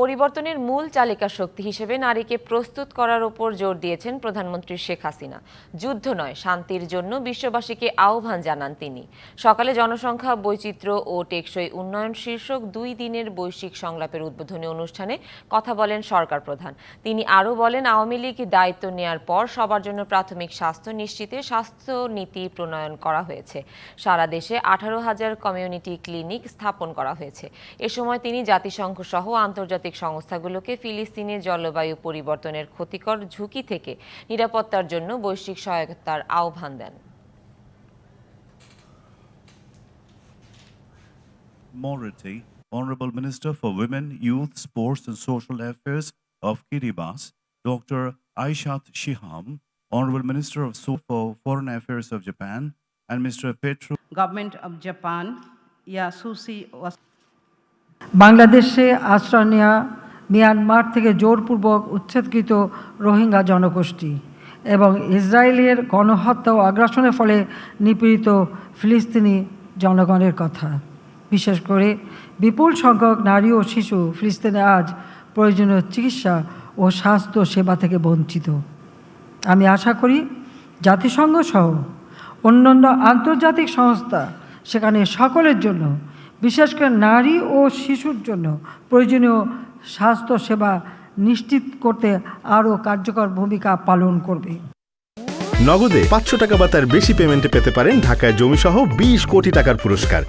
পরিবর্তনের মূল চালিকা শক্তি হিসেবে নারীকে প্রস্তুত করার উপর জোর দিয়েছেন প্রধানমন্ত্রী শেখ হাসিনা। যুদ্ধ নয়, শান্তির জন্য বিশ্ববাসীকে আহ্বান জানান তিনি। সকালে জনসংখ্যা, বৈচিত্র্য ও টেকসই উন্নয়ন শীর্ষক দুই দিনের বৈশ্বিক সংলাপের উদ্বোধনী অনুষ্ঠানে কথা বলেন সরকার প্রধান। তিনি আরও বলেন, আওয়ামী লীগ দায়িত্ব নেয়ার পর সবার জন্য প্রাথমিক স্বাস্থ্য নিশ্চিতে স্বাস্থ্য নীতি প্রণয়ন করা হয়েছে। সারা দেশে আঠারো হাজার কমিউনিটি ক্লিনিক স্থাপন করা হয়েছে। এ সময় তিনি জাতিসংঘ সহ আন্তর্জাতিক সংস্থাগুলোকে ফিলিস্তিনের জলবায়ু পরিবর্তনের ক্ষতিকর ঝুঁকি থেকে নিরাপত্তার জন্য বৈশ্বিক সহায়তার আহ্বান দেন Mority, Honorable Minister for Women, Youth, Sports and Social Affairs of Kiribati, Dr. Aishat Shiham, Honorable Minister of So- for Foreign Affairs of Japan, and Mr. Petru government of Japan, Yasushi was বাংলাদেশে আশ্রয় নেওয়া Myanmar থেকে জোরপূর্বক উচ্ছেদকৃত রোহিঙ্গা জনগোষ্ঠী এবং ইসরায়েলের গণহত্যা ও আগ্রাসনের ফলে নিপীড়িত ফিলিস্তিনি জনগণের কথা। বিশেষ করে বিপুল সংখ্যক নারী ও শিশু ফিলিস্তিনে আজ প্রয়োজনীয় চিকিৎসা ও স্বাস্থ্য সেবা থেকে বঞ্চিত। আমি আশা করি জাতিসংঘ সহ অন্যান্য আন্তর্জাতিক সংস্থা সেখানে সকলের জন্য বিশেষ করে নারী ও শিশুর জন্য প্রয়োজনীয় স্বাস্থ্য সেবা নিশ্চিত করতে আরও কার্যকর ভূমিকা পালন করবে। নগদে পাঁচশো টাকা বা তার বেশি পেমেন্টে পেতে পারেন ঢাকায় জমিসহ বিশ কোটি টাকার পুরস্কার।